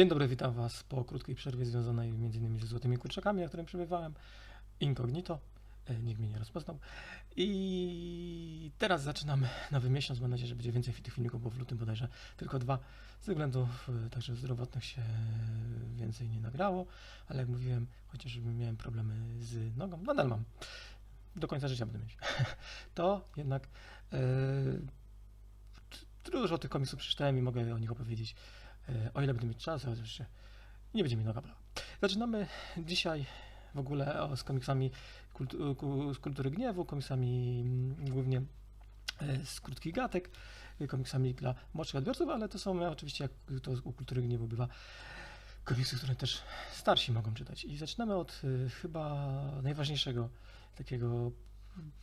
Dzień dobry, witam Was po krótkiej przerwie związanej m.in. ze Złotymi Kurczakami, na którym przebywałem. Incognito, e, nikt mnie nie rozpoznał. I teraz zaczynamy nowy miesiąc. Mam nadzieję, że będzie więcej tych filmików, bo w lutym bodajże tylko dwa. Ze względów także zdrowotnych się więcej nie nagrało, ale jak mówiłem, chociaż miałem problemy z nogą, nadal mam. Do końca życia będę mieć. To jednak t- dużo tych komiksów przeczytałem i mogę o nich opowiedzieć. E, o ile będę mieć czas, oczywiście nie będzie mi noga. Zaczynamy dzisiaj w ogóle o, z komiksami kultu, ku- z kultury gniewu, komiksami mm, głównie e, z krótkich gatek, e, komiksami dla młodszych odbiorców, ale to są oczywiście, jak to u kultury gniewu bywa, komiksy, które też starsi mogą czytać. I zaczynamy od chyba najważniejszego takiego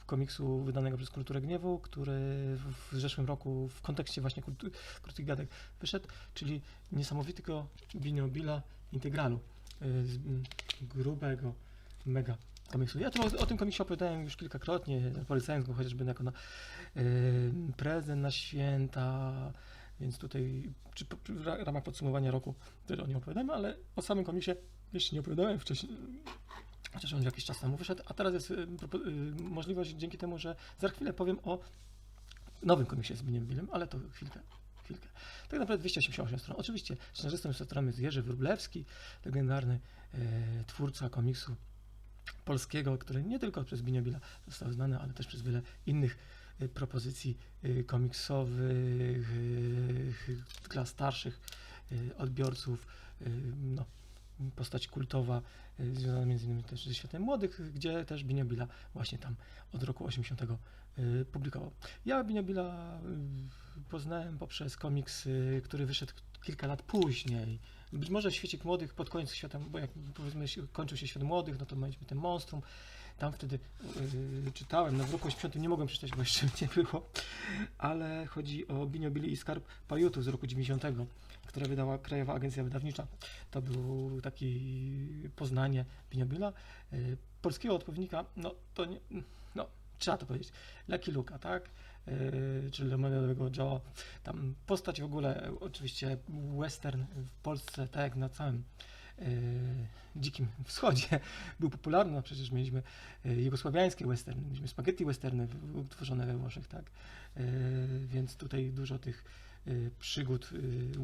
komiksu wydanego przez Kulturę Gniewu, który w zeszłym roku w kontekście właśnie kultu, krótkich gadek wyszedł, czyli niesamowitego Biniobila Integralu y, grubego mega komiksu. Ja tu o, tym komiksie opowiadałem już kilkakrotnie, polecając go chociażby jako na y, prezent na święta, więc tutaj czy, czy w ra- ramach podsumowania roku też o nim opowiadamy, ale o samym komiksie jeszcze nie opowiadałem wcześniej. Chociaż on jakiś czas temu wyszedł, a teraz jest y, y, możliwość dzięki temu, że za chwilę powiem o nowym komiksie z Biniem Billem, ale to chwilkę, chwilkę. Tak naprawdę 288 stron. Oczywiście scenarzystą stron jest Jerzy Wróblewski, legendarny e, twórca komiksu polskiego, który nie tylko przez Binia Billa został znany, ale też przez wiele innych e, propozycji e, komiksowych e, dla starszych e, odbiorców. e, No, postać kultowa e, związana między innymi też ze światem młodych, gdzie też Binio Billa właśnie tam od roku 80 e, publikował. Ja Binio Billa y, poznałem poprzez komiks, y, który wyszedł kilka lat później. Być może w świecie młodych pod koniec świata, bo jak powiedzmy kończył się świat młodych, no to mieliśmy ten monstrum. Tam wtedy y, czytałem, no w roku 80 nie mogłem przeczytać, bo jeszcze nie było, ale chodzi o Binio Billy i Skarb Pajutu z roku 90, które wydała Krajowa Agencja Wydawnicza. To był taki Poznanie Binio Billa. Y, polskiego odpowiednika, no to nie, no trzeba to powiedzieć, Lucky Luka, tak? Yy, czyli Lemonadowego Joe. Tam postać w ogóle, oczywiście western w Polsce, tak jak na całym yy, dzikim wschodzie był popularny, no przecież mieliśmy yy, jugosławiańskie westerny, mieliśmy spaghetti westerny utworzone we Włoszech, tak? Yy, więc tutaj dużo tych yy, przygód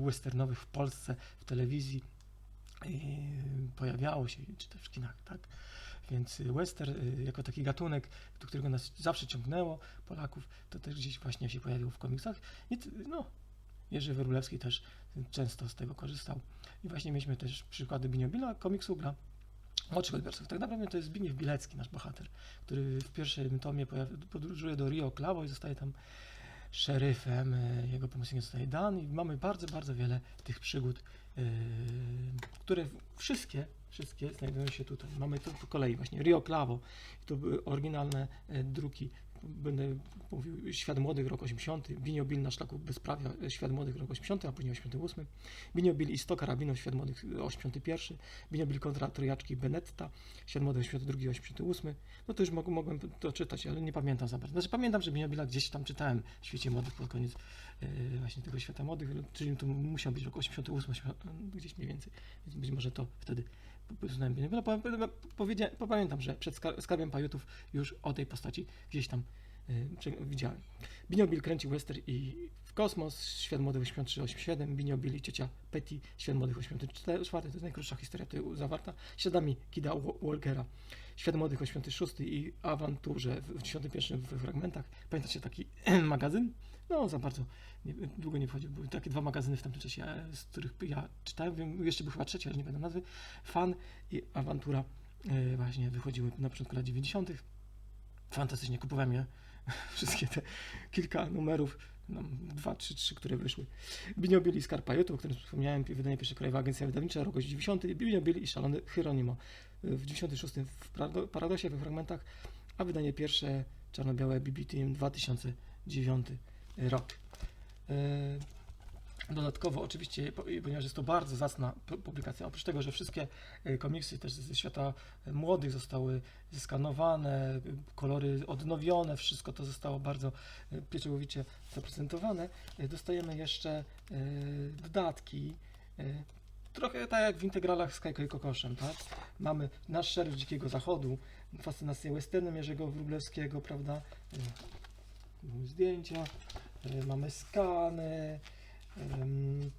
westernowych w Polsce, w telewizji pojawiało się, czy też w kinach, tak? Więc western jako taki gatunek, do którego nas zawsze ciągnęło, Polaków, to też gdzieś właśnie się pojawił w komiksach. No, Jerzy Wróblewski też często z tego korzystał. I właśnie mieliśmy też przykłady Biniobila, komiksu dla młodszych odbiorców. Tak naprawdę to jest Zbigniew Bilecki, nasz bohater, który w pierwszym tomie podróżuje do Rio Clavo i zostaje tam szeryfem. y, Jego pomocnikiem zostaje Dan i mamy bardzo, bardzo wiele tych przygód, y, które wszystkie, wszystkie znajdują się tutaj. Mamy to po kolei właśnie Rio Clavo. To były oryginalne e, druki. Będę mówił Świat Młodych, rok 80, Binio Bill na szlaku bezprawia, e, Świat Młodych, rok 80, a później 88, Binio Bill i 100 karabinów, Świat Młodych, e, 81, Binio Bill kontra Trojaczki Benetta, Świat Młodych, 82, 88. No to już mog, mogłem to czytać, ale nie pamiętam za bardzo. Znaczy pamiętam, że Binio Billa gdzieś tam czytałem w Świecie Młodych pod koniec e, właśnie tego Świata Młodych, czyli to musiał być rok 88, 80, gdzieś mniej więcej, więc być może to wtedy Po- po- powiedzia- Pamiętam, że przed skar- Skarbem Pajutów już o tej postaci gdzieś tam y, widziałem. Binio Bill kręci western i w kosmos, Świat Młodych 8387, Binio Bill i ciocia Petty, Świat Młodych 84, to jest najkrótsza historia tu zawarta, śladami Kida Wa- Walkera, Świat Młodych 86 i Awanturze w 91 w fragmentach. Pamiętacie taki magazyn? No, za bardzo nie, długo nie wchodził. Były takie dwa magazyny w tamtym czasie, e, z których ja czytałem. Wiem, jeszcze był chyba trzeci, ale nie pamiętam nazwy. Fan i Awantura e, właśnie wychodziły na początku lat 90. Fantastycznie kupowałem je wszystkie te kilka numerów, no, dwa, trzy, trzy, które wyszły. Binio i Skarpajotu, o którym wspomniałem, wydanie pierwsza Krajowa Agencja Wydawnicza, rok 90, Binio Bill i Szalony Hieronimo w 96 w Parado- Paradosie we fragmentach, a wydanie pierwsze czarno-białe BB Team 2009 rok. E, Dodatkowo, oczywiście, po- ponieważ jest to bardzo zacna pu- publikacja, oprócz tego, że wszystkie e, komiksy też ze świata młodych zostały zeskanowane, kolory odnowione, wszystko to zostało bardzo e, pieczołowicie zaprezentowane, dostajemy jeszcze dodatki. trochę tak jak w integralach z Kajko i Kokoszem, tak? Mamy nasz szeryf Dzikiego Zachodu, fascynację westernem Jerzego Wróblewskiego, prawda? Zdjęcia, mamy skany, ym,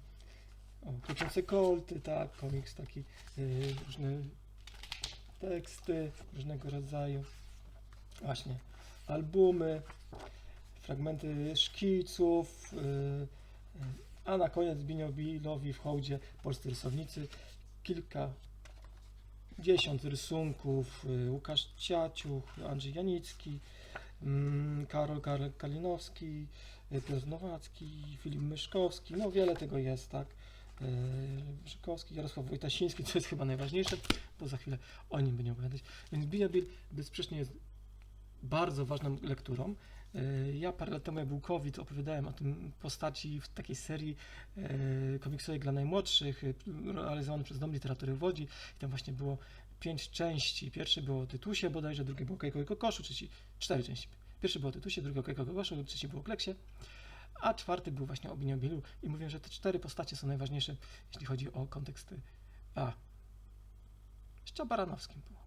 o, kolty, tak, komiks taki, y, różne teksty różnego rodzaju, właśnie, albumy, fragmenty szkiców, a na koniec Biniobilowi w hołdzie polscy rysownicy, kilka dziesiąt rysunków, Łukasz Ciaciuch, Andrzej Janicki, mm, Karol Kalinowski, Piotr Nowacki, Filip Myszkowski, no wiele tego jest, tak. Y, Myszkowski, Jarosław Wojtasiński, to jest chyba najważniejsze, bo za chwilę o nim będziemy opowiadać. Więc Biniobil bezsprzecznie jest bardzo ważną lekturą. Y, Ja parę lat temu, jak był COVID, opowiadałem o tym postaci w takiej serii e, komiksowej dla najmłodszych, realizowanej przez Dom Literatury w Łodzi. I tam właśnie było pięć części. Pierwsze było o Tytusie bodajże, drugie było o Kejko i Kokoszu, trzeci, cztery części. Pierwszy było o Tytusie, drugie o Kejko i Kokoszu, trzeci było o Kleksie, a czwarty był właśnie o Biniobilu. I mówię, że te cztery postacie są najważniejsze, jeśli chodzi o konteksty. A, jeszcze o Baranowskim było.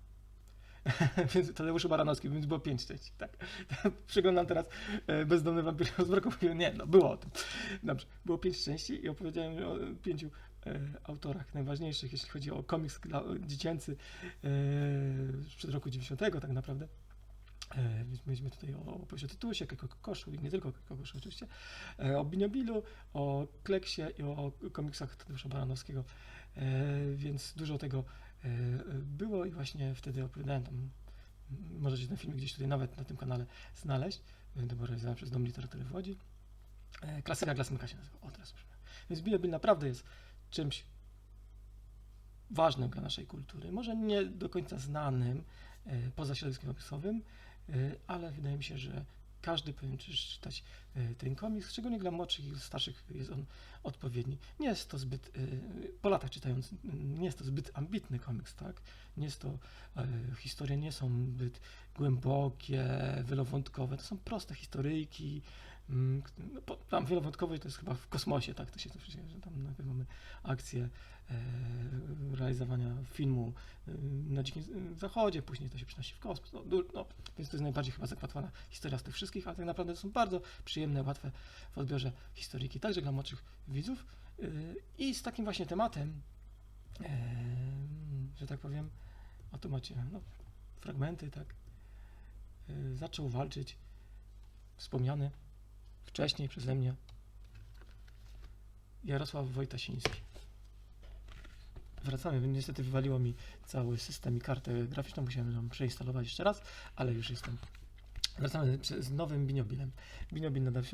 więc Tadeuszu Baranowskim, więc było pięć części, tak. Przeglądam teraz e, Bezdomny wampir z mroku. Nie, no było o tym. Dobrze, było pięć części i opowiedziałem o pięciu autorach najważniejszych, jeśli chodzi o komiks dla, dziecięcy e, sprzed roku 90 tak naprawdę. E, mieliśmy tutaj o o Tytusie, Keko Kokoszu i nie tylko Kokoszu oczywiście, e, o Biniobilu, o Kleksie i o komiksach Tadeusza Baranowskiego, e, więc dużo tego e, było i właśnie wtedy opowiadałem tam, możecie ten film gdzieś tutaj nawet na tym kanale znaleźć, e, to było realizowane przez Dom Literatury w Łodzi. E, Klasyka Glasmyka się nazywa, o teraz. Więc Biniobil naprawdę jest czymś ważnym dla naszej kultury, może nie do końca znanym e, poza środowiskiem komiksowym, e, ale wydaje mi się, że każdy powinien czytać e, ten komiks, szczególnie dla młodszych i starszych jest on odpowiedni. Nie jest to zbyt, po latach czytając, nie jest to zbyt ambitny komiks, tak? Nie jest to, historie nie są zbyt głębokie, wielowątkowe, to są proste historyjki, no, po- tam wielowątkowe to jest chyba w kosmosie, tak? To się to przecież, że tam najpierw mamy akcję e, realizowania filmu e, na Dzikim Zachodzie, później to się przenosi w kosmos, no, no, więc to jest najbardziej chyba zakłatwana historia z tych wszystkich, ale tak naprawdę to są bardzo przyjemne, łatwe w odbiorze historyjki, także dla młodszych widzów e, i z takim właśnie tematem, e, że tak powiem, o tu macie no, fragmenty, tak, e, zaczął walczyć wspomniany wcześniej przeze mnie Jarosław Wojtasiński. Wracamy, niestety wywaliło mi cały system i kartę graficzną, musiałem ją przeinstalować jeszcze raz, ale już jestem. Wracamy z nowym Biniobilem. Biniobil nadal w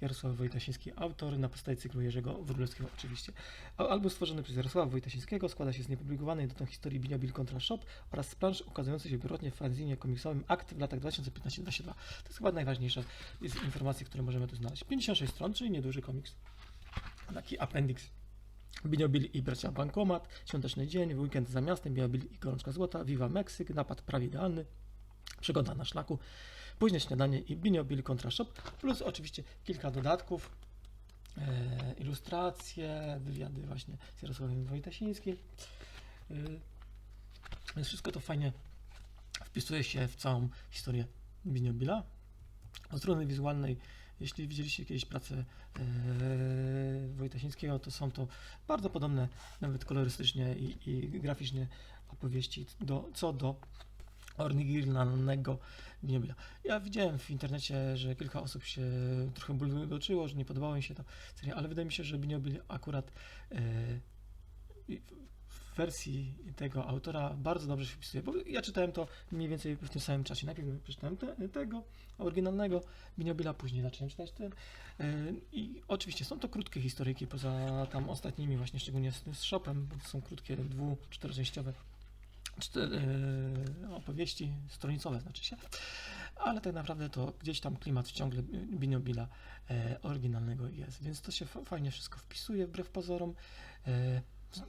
Jarosław Wojtasiński, autor na podstawie cyklu Jerzego Wróblewskiego oczywiście. Album stworzony przez Jarosława Wojtasińskiego składa się z niepublikowanej dotąd historii Biniobil kontra Shop oraz z plansz się pierwotnie w fanzinie komiksowym Akt w latach 2015-2022. To jest chyba najważniejsza z informacji, które możemy tu znaleźć. 56 stron, czyli nieduży komiks. Taki appendix Biniobil i bracia Bankomat, Świąteczny Dzień, Weekend za miastem, Biniobil i Gorączka Złota, Viva Meksyk, Napad prawie idealny, Przygoda na szlaku, Późne śniadanie i Biniobil kontra Shop, plus oczywiście kilka dodatków, e, ilustracje, wywiady właśnie z Jarosławem Wojtasińskim. E, więc wszystko to fajnie wpisuje się w całą historię Biniobila. Od strony wizualnej, jeśli widzieliście kiedyś pracę e, Wojtasińskiego, to są to bardzo podobne, nawet kolorystycznie i, i graficznie opowieści do, co do oryginalnego Biniobila. Ja widziałem w internecie, że kilka osób się trochę bulgoczyło, że nie podobało mi się to seria, ale wydaje mi się, że Biniobil akurat e, w wersji tego autora bardzo dobrze się wpisuje, bo ja czytałem to mniej więcej w tym samym czasie. Najpierw przeczytałem te, tego oryginalnego Biniobila, później zacząłem czytać ten. E, I oczywiście są to krótkie historyjki, poza tam ostatnimi właśnie, szczególnie z, z Shopem, są krótkie, dwu, czteroczęściowe cztery, e, opowieści stronicowe, znaczy się. Ale tak naprawdę to gdzieś tam klimat ciągle Biniobila e, oryginalnego jest, więc to się fa- fajnie wszystko wpisuje wbrew pozorom. E,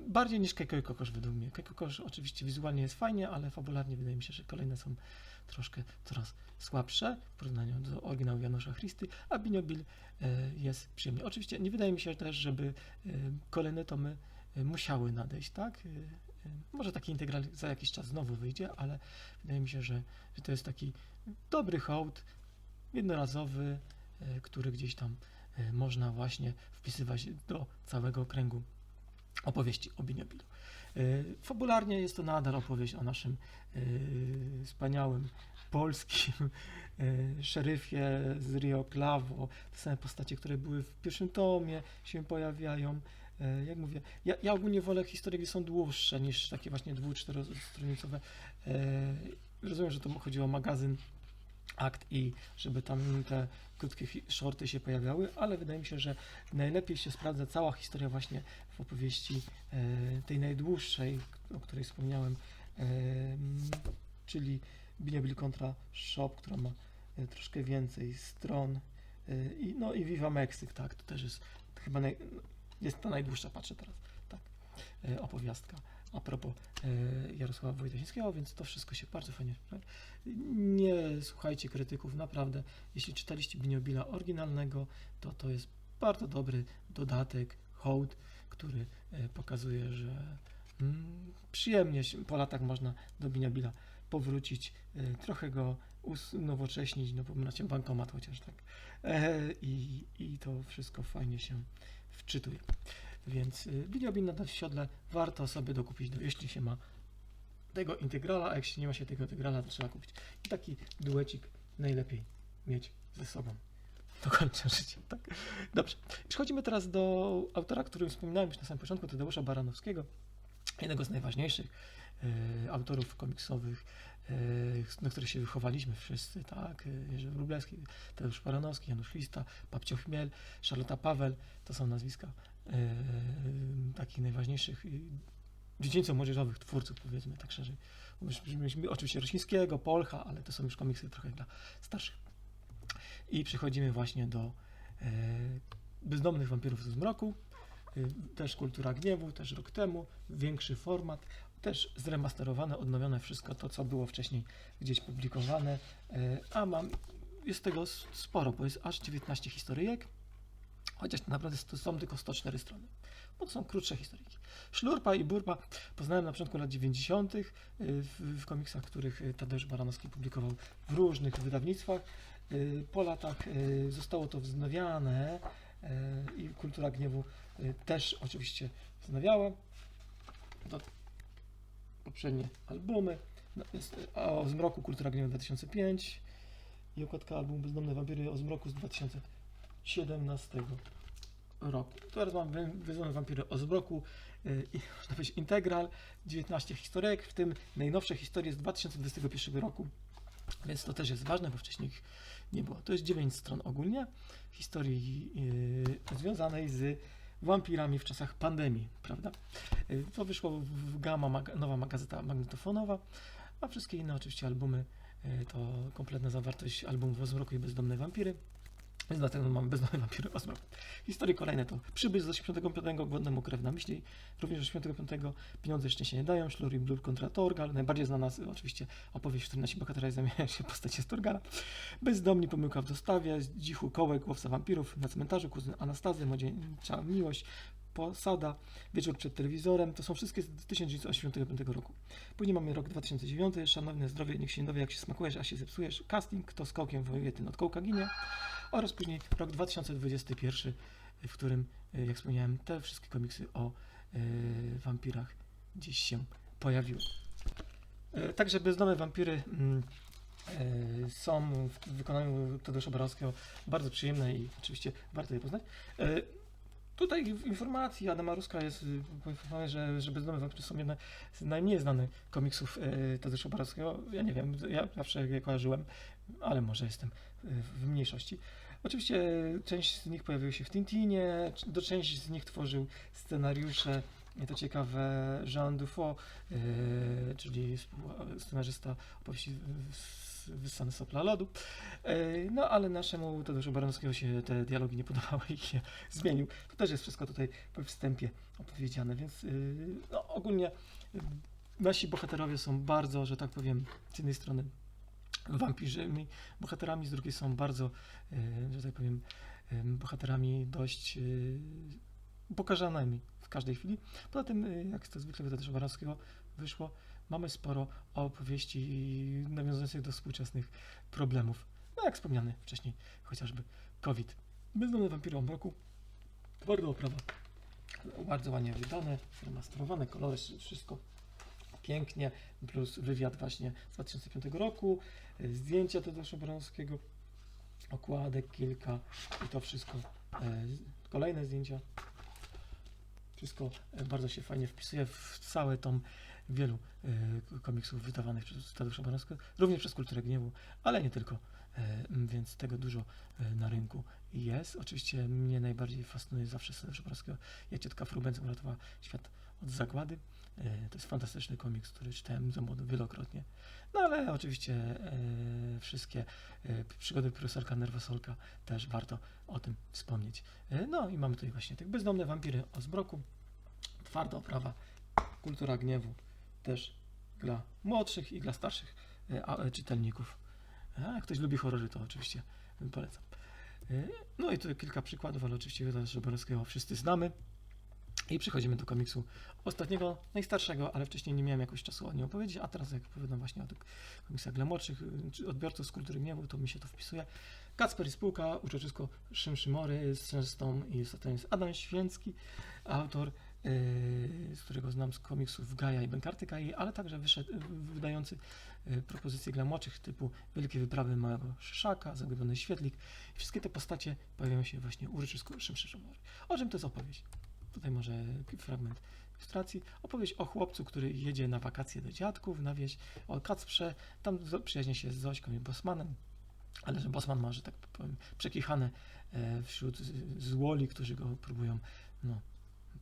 bardziej niż Keko i Kokosz według mnie. Keko Kokosz oczywiście wizualnie jest fajnie, ale fabularnie wydaje mi się, że kolejne są troszkę coraz słabsze w porównaniu do oryginału Janusza Christy, a Biniobil e, jest przyjemny. Oczywiście nie wydaje mi się też, żeby kolejne tomy musiały nadejść, tak? Y, Może taki integral za jakiś czas znowu wyjdzie, ale wydaje mi się, że, że to jest taki dobry hołd, jednorazowy, y, który gdzieś tam y, można właśnie wpisywać do całego kręgu opowieści o Biniobilu. Fabularnie jest to nadal opowieść o naszym wspaniałym polskim szeryfie z Rio Clavo. Te same postacie, które były w pierwszym tomie się pojawiają. Y, Jak mówię, ja, ja ogólnie wolę historie, gdzie są dłuższe niż takie właśnie dwu, czterostronicowe. Y, Rozumiem, że to chodziło o magazyn akt i żeby tam te krótkie shorty się pojawiały, ale wydaje mi się, że najlepiej się sprawdza cała historia właśnie w opowieści e, tej najdłuższej, o której wspomniałem, e, czyli Biniobil kontra Shop, która ma e, troszkę więcej stron e, i, no i Viva Meksyk, tak, to też jest chyba naj, jest ta najdłuższa, patrzę teraz, tak, e, opowiastka a propos e, Jarosława Wojtasińskiego, więc to wszystko się bardzo fajnie sprawdza. Nie słuchajcie krytyków, naprawdę. Jeśli czytaliście Biniobila oryginalnego, to to jest bardzo dobry dodatek, hołd, który e, pokazuje, że mm, przyjemnie po latach można do Biniobila powrócić, trochę go unowocześnić, no bo macie bankomat chociaż tak. I, I to wszystko fajnie się wczytuje. Więc y, Biniobil nadal w siodle warto sobie dokupić, do, jeśli się ma tego integrala, a jeśli nie ma się tego integrala, to trzeba kupić. I taki duecik najlepiej mieć ze sobą do końca życia. Tak? Dobrze. Przechodzimy teraz do autora, którym wspominałem już na samym początku, Tadeusza Baranowskiego, jednego z najważniejszych e, autorów komiksowych, na których się wychowaliśmy wszyscy, tak? E, Jerzy Wróblewski, Tadeusz Baranowski, Janusz Lista, Babcio Chmiel, Charlotta Paweł, to są nazwiska e, takich najważniejszych dziecięco-młodzieżowych twórców, powiedzmy tak szerzej. Myśmy, oczywiście Rosińskiego, Polcha, ale to są już komiksy trochę dla starszych. I przechodzimy właśnie do e, Bezdomnych Wampirów ze Zmroku, e, też Kultura Gniewu, też rok temu, większy format, też zremasterowane, odnowione wszystko to, co było wcześniej gdzieś publikowane, e, a mam, jest tego sporo, bo jest aż 19 historyjek, chociaż tak naprawdę są tylko 104 strony, bo to są krótsze historyjki. Szlurpa i Burpa poznałem na początku lat 90. y, w, w komiksach, których y, Tadeusz Baranowski publikował w różnych wydawnictwach. Po latach zostało to wznowiane i Kultura Gniewu też oczywiście wznawiała. To poprzednie albumy. No, a o Zmroku Kultura Gniewu 2005 i okładka albumu Bezdomne Wampiry o Zmroku z 2017 roku. Teraz mam Bezdomne Wampiry o Zmroku y, i można powiedzieć integral, 19 historyjek, w tym najnowsze historie z 2021 roku, więc to też jest ważne, bo wcześniej ich nie było. To jest 9 stron ogólnie historii yy, związanej z wampirami w czasach pandemii, prawda? Yy, to wyszło w, mag, nowa magazeta magnetofonowa, a wszystkie inne oczywiście albumy yy, to kompletna zawartość albumów o i bezdomne wampiry. Więc dlatego mamy bezdomne wampiry o zmroku. Historie kolejne to Przybysz z 85, Głodnemu krew na myśli, również z 85 Pieniądze szczęście nie dają, Szlur i Blur kontra Torgal, najbardziej znana z- oczywiście opowieść, w której nasi bohaterowie zamieniają się w postacie z Torgala. Bezdomni, pomyłka w dostawie, Dzichu, Kołek, Łowca Wampirów, na cmentarzu, kuzyn Anastazy, Młodzieńcza Miłość, Posada, Wieczór przed telewizorem, to są wszystkie z 1985 roku. Później mamy rok 2009, Szanowne zdrowie, niech się nie dowie jak się smakujesz, a się zepsujesz, casting, kto z kołkiem wojuje, ten od kołka ginie. Oraz później rok 2021, w którym, y, jak wspomniałem, te wszystkie komiksy o y, wampirach gdzieś się pojawiły. E, Także bezdomne wampiry e, są w wykonaniu Tadeusza Borowskiego bardzo przyjemne i oczywiście warto je poznać. Tutaj informacji Adama Ruska jest y, poinformowane, że, że Bezdomne Wampiry są jedne z najmniej znanych komiksów e, Tadeusza Borowskiego. Ja nie wiem, ja zawsze je kojarzyłem, ale może jestem e, w mniejszości. Oczywiście część z nich pojawiła się w Tintinie, do części z nich tworzył scenariusze, to ciekawe, Jean Dufaux, e, czyli scenarzysta opowieści Wyssany Sopla Lodu. E, No ale naszemu Tadeuszu Baranowskiego się te dialogi nie podobały i je zmienił. To też jest wszystko tutaj we wstępie opowiedziane, więc y, no, ogólnie y, nasi bohaterowie są bardzo, że tak powiem, z jednej strony wampirzymi bohaterami, z drugiej są bardzo, y, że tak powiem, bohaterami dość pokażanymi w każdej chwili. Poza tym, jak to zwykle wyda też Obarowskiego wyszło, mamy sporo opowieści nawiązujących do współczesnych problemów. No jak wspomniany wcześniej, chociażby COVID. Bezdomne wampiry o mroku. Twarda oprawa. Bardzo ładnie wydane, remasterowane, kolory, wszystko pięknie, plus wywiad właśnie z 2005 roku, zdjęcia Tadeusza Borowskiego, okładek kilka i to wszystko, e, kolejne zdjęcia. Wszystko e, bardzo się fajnie wpisuje w cały tom wielu e, komiksów wydawanych przez Tadeusza Borowskiego, również przez Kulturę Gniewu, ale nie tylko, e, więc tego dużo e, na rynku jest. Oczywiście mnie najbardziej fascynuje zawsze Tadeusza Borowskiego, jak ciotka Frubenc uratowała świat od zagłady. To jest fantastyczny komiks, który czytałem za młodu wielokrotnie. No ale oczywiście wszystkie przygody profesorka Nerwosolka też warto o tym wspomnieć. No i mamy tutaj właśnie tych bezdomne wampiry o zbroku, twarda oprawa, kultura gniewu, też dla młodszych i dla starszych e, e, czytelników. A jak ktoś lubi horrory, to oczywiście polecam. E, No i tu kilka przykładów, ale oczywiście Tadeusza Borowskiego wszyscy znamy. I przechodzimy do komiksu ostatniego, najstarszego, ale wcześniej nie miałem jakoś czasu o nim opowiedzieć, a teraz jak opowiadam właśnie o tych komiksach dla młodszych, y, odbiorców z kultury gniewu, to mi się to wpisuje. Kacper i spółka, uroczysko Szymszymory, scenarystą i jest Adam Święcki, autor, z którego znam z komiksów Gaja i Bękarty Kai, ale także wyszedł, y, wydający y, propozycje dla młodszych typu Wielkie Wyprawy Małego Szyszaka, Zagubiony Świetlik. Wszystkie te postacie pojawiają się właśnie u uroczysko Szymszymory. O czym to jest opowieść? Tutaj może fragment ilustracji. Opowieść o chłopcu, który jedzie na wakacje do dziadków na wieś, o Kacprze. Tam zo- przyjaźni się z Zośką i Bosmanem, ale że Bosman ma, że tak powiem, przekichane e, wśród złoli, którzy go próbują no,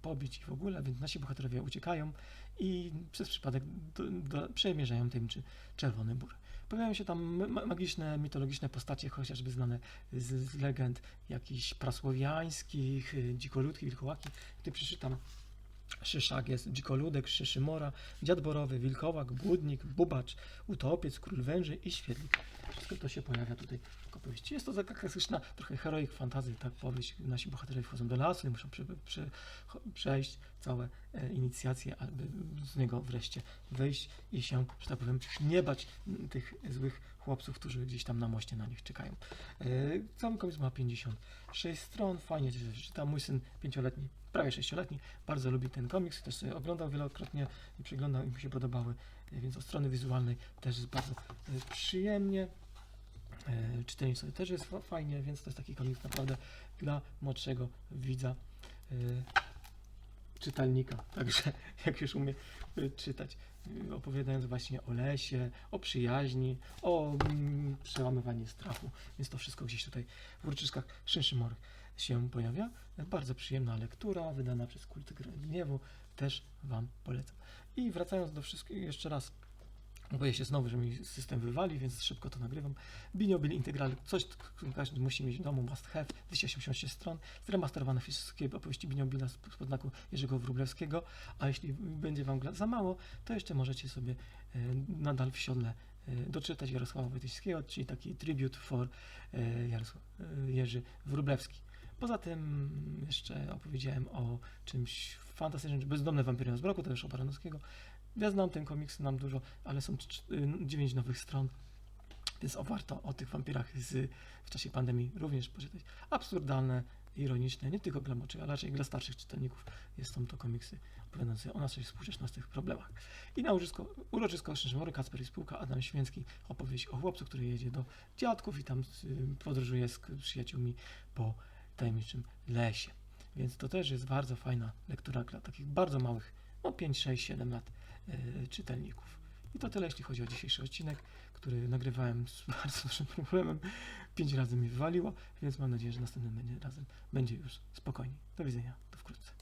pobić i w ogóle, więc nasi bohaterowie uciekają i przez przypadek do, do, przemierzają Czerwony Bór. Pojawiają się tam ma- magiczne, mitologiczne postacie, chociażby znane z, z legend jakichś prasłowiańskich, y, dzikoludki, wilkołaki. Gdy przeczytam Szyszak jest dzikoludek, Szyszymora, Dziad Borowy, Wilkołak, Błudnik, Bubacz, Utopiec, Król Węży i Świetlik. Wszystko to się pojawia tutaj w opowieści. Jest to taka klasyczna, trochę heroik fantazy, tak powieść. Nasi bohaterowie wchodzą do lasu i muszą przejść całe e, inicjacje, aby z niego wreszcie wyjść i się, że tak powiem, nie bać tych złych chłopców, którzy gdzieś tam na moście na nich czekają. E, Cały komiks ma 56 stron, fajnie się czyta. Mój syn pięcioletni, prawie sześcioletni, bardzo lubi ten komiks, też sobie oglądał wielokrotnie i przyglądał i mu się podobały, e, więc od strony wizualnej też jest bardzo przyjemnie. E, sobie też jest fa- fajnie, więc to jest taki komiks naprawdę dla młodszego widza, e, czytelnika, także jak już umie e, czytać, opowiadając właśnie o lesie, o przyjaźni, o mm, przełamywaniu strachu, więc to wszystko gdzieś tutaj w uroczyskach Szynszymor się pojawia. Bardzo przyjemna lektura, wydana przez Kulty Gniewu, też Wam polecam. I wracając do wszystkiego, jeszcze raz Boję się znowu, że mi system wywali, więc szybko to nagrywam. Biniobil Integral, coś, co każdy musi mieć w domu, must have, 286 stron, zremasterowane wszystkie opowieści Biniobila z z podznaku Jerzego Wróblewskiego, a jeśli będzie Wam za mało, to jeszcze możecie sobie e, nadal w siodle e, doczytać Jarosława Wojtyńskiego, czyli taki tribute for e, Jarosław, Jerzy Wróblewski. Poza tym jeszcze opowiedziałem o czymś fantastycznym, bezdomne wampiry na zbroku, to też o Baranowskiego. Ja znam ten komiks, znam dużo, ale są 9 nowych stron, więc o, warto o tych wampirach z, w czasie pandemii również poczytać. Absurdalne, ironiczne, nie tylko dla młodszych, ale raczej dla starszych czytelników. Jest są to komiksy opowiadające o naszej współczesnych problemach. I na uroczysko, uroczysko Szymszymory, Kacper i Spółka, Adam Święcki, opowieść o chłopcu, który jedzie do dziadków i tam y, podróżuje z przyjaciółmi po tajemniczym lesie. Więc to też jest bardzo fajna lektura dla takich bardzo małych, no 5, 6, 7 lat y, czytelników. I to tyle, jeśli chodzi o dzisiejszy odcinek, który nagrywałem z bardzo dużym problemem. Pięć razy mi wywaliło, więc mam nadzieję, że następnym razem będzie już spokojniej. Do widzenia, do wkrótce.